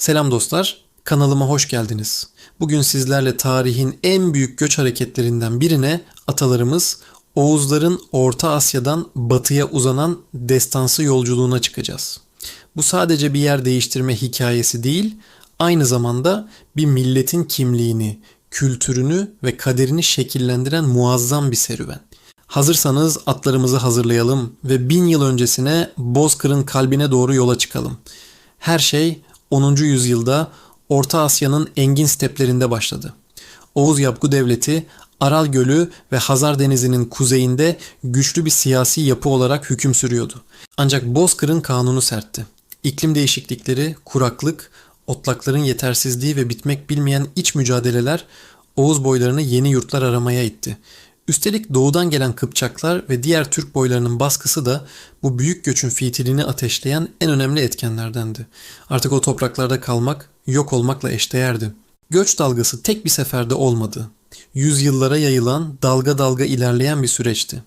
Selam dostlar, kanalıma hoş geldiniz. Bugün sizlerle tarihin en büyük göç hareketlerinden birine atalarımız Oğuzların Orta Asya'dan batıya uzanan destansı yolculuğuna çıkacağız. Bu sadece bir yer değiştirme hikayesi değil, aynı zamanda bir milletin kimliğini, kültürünü ve kaderini şekillendiren muazzam bir serüven. Hazırsanız atlarımızı hazırlayalım ve bin yıl öncesine Bozkır'ın kalbine doğru yola çıkalım. Her şey 10. yüzyılda Orta Asya'nın engin steplerinde başladı. Oğuz Yapgu Devleti Aral Gölü ve Hazar Denizi'nin kuzeyinde güçlü bir siyasi yapı olarak hüküm sürüyordu. Ancak Bozkır'ın kanunu sertti. İklim değişiklikleri, kuraklık, otlakların yetersizliği ve bitmek bilmeyen iç mücadeleler Oğuz boylarını yeni yurtlar aramaya itti. Üstelik doğudan gelen Kıpçaklar ve diğer Türk boylarının baskısı da bu büyük göçün fitilini ateşleyen en önemli etkenlerdendi. Artık o topraklarda kalmak yok olmakla eşdeğerdi. Göç dalgası tek bir seferde olmadı. Yüzyıllara yayılan, dalga dalga ilerleyen bir süreçti.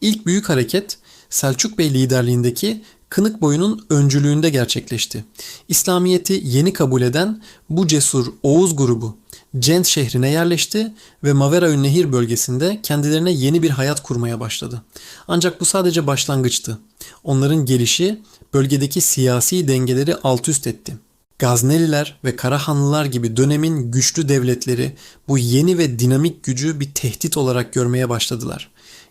İlk büyük hareket Selçuk Bey liderliğindeki Kınık boyunun öncülüğünde gerçekleşti. İslamiyet'i yeni kabul eden bu cesur Oğuz grubu Cent şehrine yerleşti ve Mavera Nehir bölgesinde kendilerine yeni bir hayat kurmaya başladı. Ancak bu sadece başlangıçtı. Onların gelişi bölgedeki siyasi dengeleri alt üst etti. Gazneliler ve Karahanlılar gibi dönemin güçlü devletleri bu yeni ve dinamik gücü bir tehdit olarak görmeye başladılar.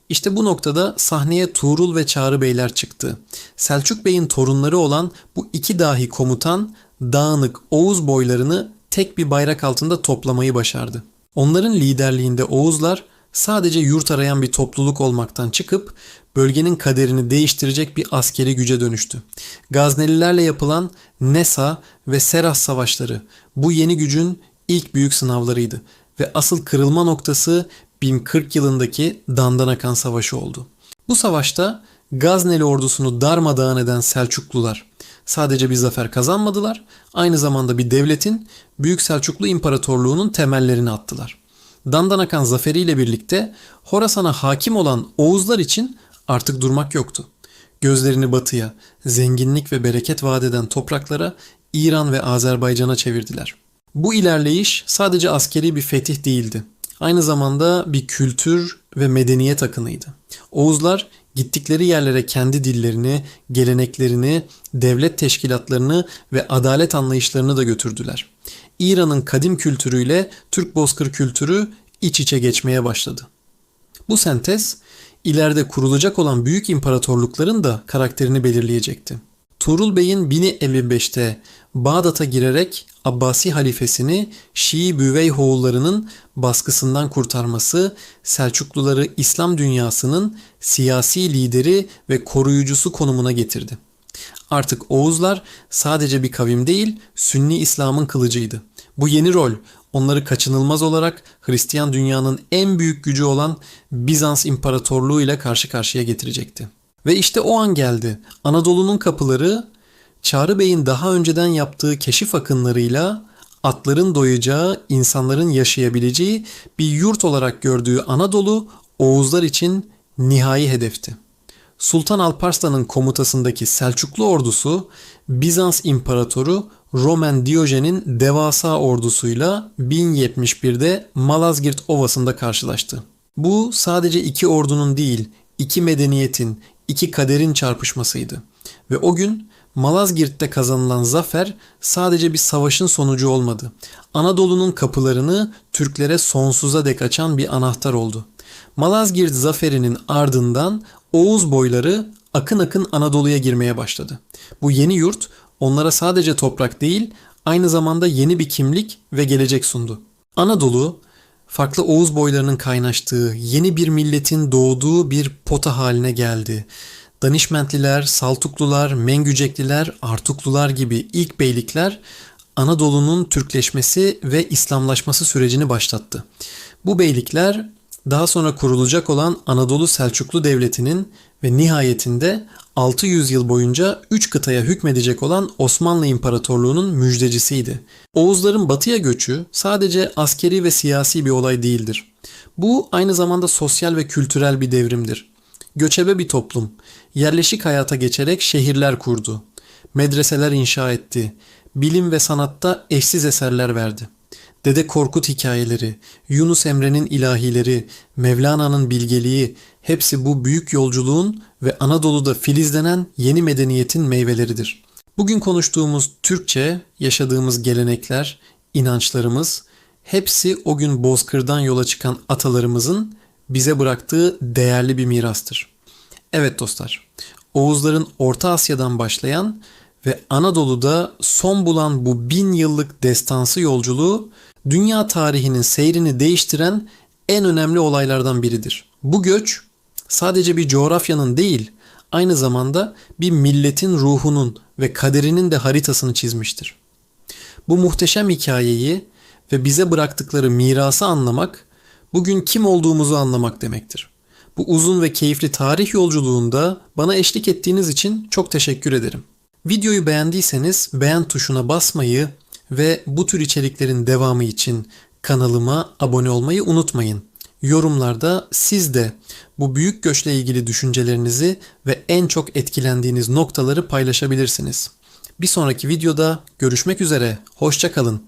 İşte bu noktada sahneye Tuğrul ve Çağrı Beyler çıktı. Selçuk Bey'in torunları olan bu iki dahi komutan dağınık Oğuz boylarını tek bir bayrak altında toplamayı başardı. Onların liderliğinde Oğuzlar sadece yurt arayan bir topluluk olmaktan çıkıp bölgenin kaderini değiştirecek bir askeri güce dönüştü. Gaznelilerle yapılan Nesa ve Seras savaşları bu yeni gücün ilk büyük sınavlarıydı ve asıl kırılma noktası 1040 yılındaki Dandanakan Savaşı oldu. Bu savaşta Gazneli ordusunu darmadağın eden Selçuklular sadece bir zafer kazanmadılar, aynı zamanda bir devletin Büyük Selçuklu İmparatorluğu'nun temellerini attılar. Dandanakan zaferiyle birlikte Horasan'a hakim olan Oğuzlar için artık durmak yoktu. Gözlerini batıya, zenginlik ve bereket vaat eden topraklara İran ve Azerbaycan'a çevirdiler. Bu ilerleyiş sadece askeri bir fetih değildi. Aynı zamanda bir kültür ve medeniyet akınıydı. Oğuzlar gittikleri yerlere kendi dillerini, geleneklerini, devlet teşkilatlarını ve adalet anlayışlarını da götürdüler. İran'ın kadim kültürüyle Türk bozkır kültürü iç içe geçmeye başladı. Bu sentez ileride kurulacak olan büyük imparatorlukların da karakterini belirleyecekti. Tuğrul Bey'in 1055'te Bağdat'a girerek Abbasi halifesini Şii Büveyhoğullarının baskısından kurtarması Selçukluları İslam dünyasının siyasi lideri ve koruyucusu konumuna getirdi. Artık Oğuzlar sadece bir kavim değil, Sünni İslam'ın kılıcıydı. Bu yeni rol onları kaçınılmaz olarak Hristiyan dünyanın en büyük gücü olan Bizans İmparatorluğu ile karşı karşıya getirecekti. Ve işte o an geldi. Anadolu'nun kapıları Çağrı Bey'in daha önceden yaptığı keşif akınlarıyla atların doyacağı, insanların yaşayabileceği bir yurt olarak gördüğü Anadolu Oğuzlar için nihai hedefti. Sultan Alparslan'ın komutasındaki Selçuklu ordusu Bizans İmparatoru Roman Diyojen'in devasa ordusuyla 1071'de Malazgirt Ovası'nda karşılaştı. Bu sadece iki ordunun değil, iki medeniyetin, iki kaderin çarpışmasıydı. Ve o gün Malazgirt'te kazanılan zafer sadece bir savaşın sonucu olmadı. Anadolu'nun kapılarını Türklere sonsuza dek açan bir anahtar oldu. Malazgirt zaferinin ardından Oğuz boyları akın akın Anadolu'ya girmeye başladı. Bu yeni yurt onlara sadece toprak değil, aynı zamanda yeni bir kimlik ve gelecek sundu. Anadolu, farklı Oğuz boylarının kaynaştığı, yeni bir milletin doğduğu bir pota haline geldi. Danişmentliler, Saltuklular, Mengücekliler, Artuklular gibi ilk beylikler Anadolu'nun Türkleşmesi ve İslamlaşması sürecini başlattı. Bu beylikler daha sonra kurulacak olan Anadolu Selçuklu Devleti'nin ve nihayetinde 600 yıl boyunca 3 kıtaya hükmedecek olan Osmanlı İmparatorluğu'nun müjdecisiydi. Oğuzların batıya göçü sadece askeri ve siyasi bir olay değildir. Bu aynı zamanda sosyal ve kültürel bir devrimdir. Göçebe bir toplum, yerleşik hayata geçerek şehirler kurdu. Medreseler inşa etti. bilim ve sanatta eşsiz eserler verdi. Dede Korkut hikayeleri, Yunus Emre'nin ilahileri, Mevlana'nın bilgeliği hepsi bu büyük yolculuğun ve Anadolu'da filizlenen yeni medeniyetin meyveleridir. Bugün konuştuğumuz Türkçe, yaşadığımız gelenekler, inançlarımız hepsi o gün Bozkır'dan yola çıkan atalarımızın bize bıraktığı değerli bir mirastır. Evet dostlar, Oğuzların Orta Asya'dan başlayan ve Anadolu'da son bulan bu bin yıllık destansı yolculuğu dünya tarihinin seyrini değiştiren en önemli olaylardan biridir. Bu göç sadece bir coğrafyanın değil, aynı zamanda bir milletin ruhunun ve kaderinin de haritasını çizmiştir. Bu muhteşem hikayeyi ve bize bıraktıkları mirası anlamak, bugün kim olduğumuzu anlamak demektir. Bu uzun ve keyifli tarih yolculuğunda bana eşlik ettiğiniz için çok teşekkür ederim. Videoyu beğendiyseniz beğen tuşuna basmayı ve bu tür içeriklerin devamı için kanalıma abone olmayı unutmayın. Yorumlarda siz de bu büyük göçle ilgili düşüncelerinizi ve en çok etkilendiğiniz noktaları paylaşabilirsiniz. Bir sonraki videoda görüşmek üzere. Hoşçakalın.